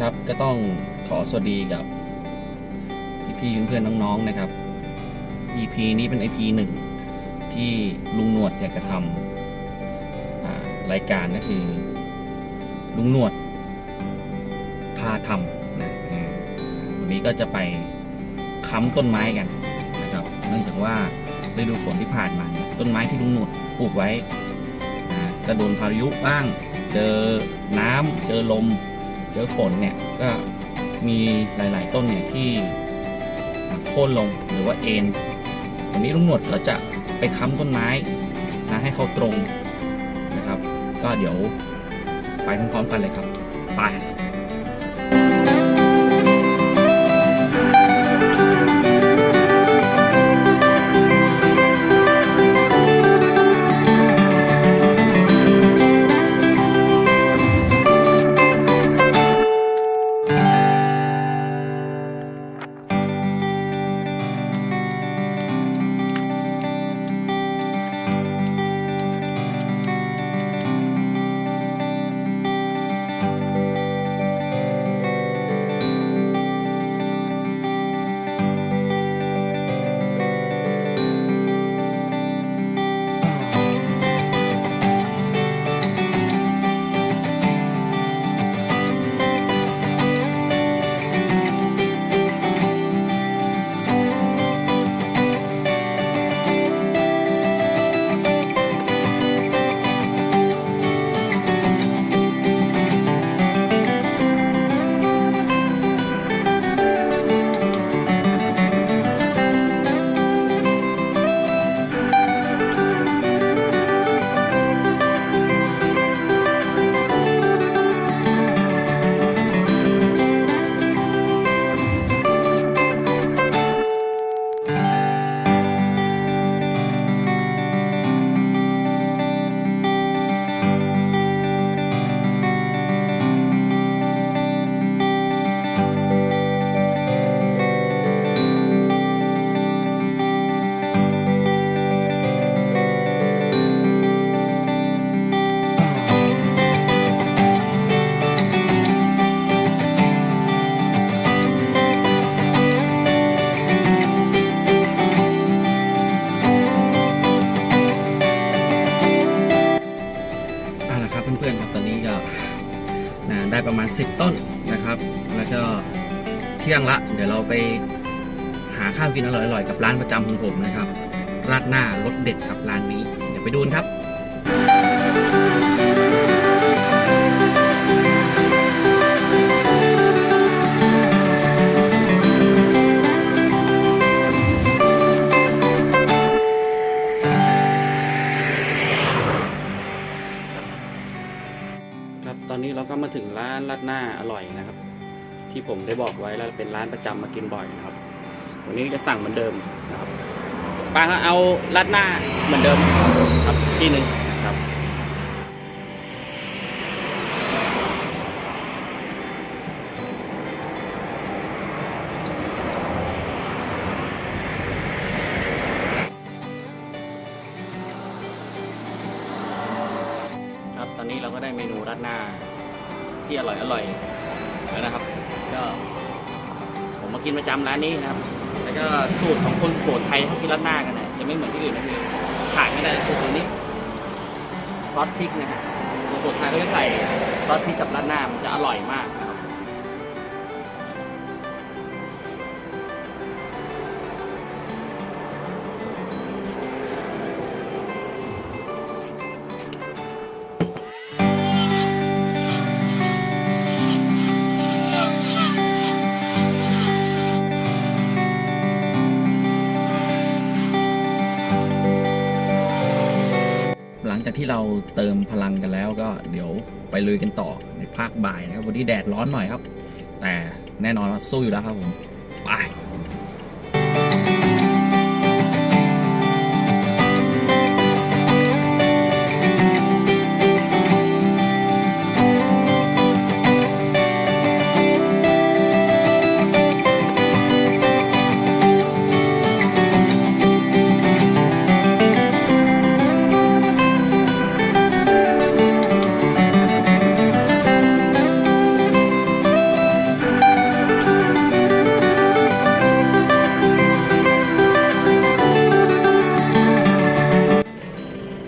ครับก็ต้องขอสวัสดีกับพี่ๆเพื่อนๆน้องๆนะครับ EP นี้เป็น EP หนึ่งที่ลุงหนวดอยากจะทำรายการก็คือ ลุงหนวดพาทำนะวันนี้ก็จะไปค้ำต้นไม้กันนะครับ เนื่องจากว่าฤดูฝนที่ผ่านมาเนี่ยต้นไม้ที่ลุงหนวดปลูกไว้ก็โดนพายุบ้าง เจอน้ำเจอลม เจอฝนเนี่ยก็มีหลาย ๆ ต้นเนี่ยที่โค่นลงหรือว่าเอ็นวันนี้ลุงหนวดก็จะไปค้ำต้นไม้นะให้เขาตรงนะครับ ก็เดี๋ยวไปพร้อมๆกันเลยครับ ไป ได้ประมาณ 10 ต้นนะครับ แล้วก็เที่ยงละ เดี๋ยวเราไปหาข้าวกินอร่อยๆ กับร้านประจำของผมนะครับ ราดหน้ารสเด็ดครับร้านนี้ เดี๋ยวไปดูนครับ อนนี้เราก็มาถึงร้านราดหน้าอร่อยนะครับ ที่ผมได้บอกไว้แล้วเป็นร้านประจำมากินบ่อยนะครับวันนี้จะสั่งเหมือนเดิมนะครับป้างเอาราดหน้าเหมือนเดิมครับที่หนึ่งครับ อนนี้เราก็ได้เมนูราดหน้าที่อร่อยอร่อยแล้วนะครับ ก็ ผมมากินประจำร้านนี้นะครับ แล้วก็สูตรของคนโขดไทยเขากินราดหน้ากันนะจะไม่เหมือนที่อื่นนะคือขาดไม่ได้สูตรตัวนี้ซอสพริกนะครับคนโขดไทยเขาจะใส่ซอสพริกกับราดหน้ามันจะอร่อยมาก จากที่เราเติมพลังกันแล้วก็เดี๋ยวไปลุยกันต่อในภาคบ่ายนะครับวันนี้แดดร้อนหน่อยครับ แต่แน่นอนว่าสู้อยู่แล้วครับผมไป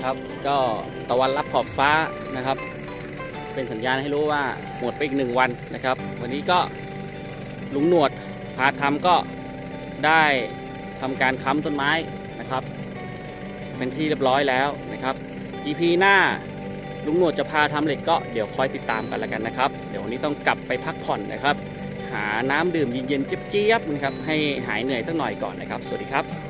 นะครับ ก็ตะวันรับขอบฟ้านะครับ เป็นสัญญาณให้รู้ว่าหมดไปอีกหนึ่งวันนะครับ วันนี้ก็ลุงหนวดพาทำก็ได้ทำการค้ำต้นไม้นะครับ เป็นที่เรียบร้อยแล้วนะครับ EP หน้าลุงหนวดจะพาทำเหล็กก็เดี๋ยวคอยติดตามกันแล้วกันนะครับ เดี๋ยววันนี้ต้องกลับไปพักผ่อนนะครับ หาน้ำดื่มเย็นๆเจี๊ยบๆนะครับ ให้หายเหนื่อยสักหน่อยก่อนนะครับ สวัสดีครับ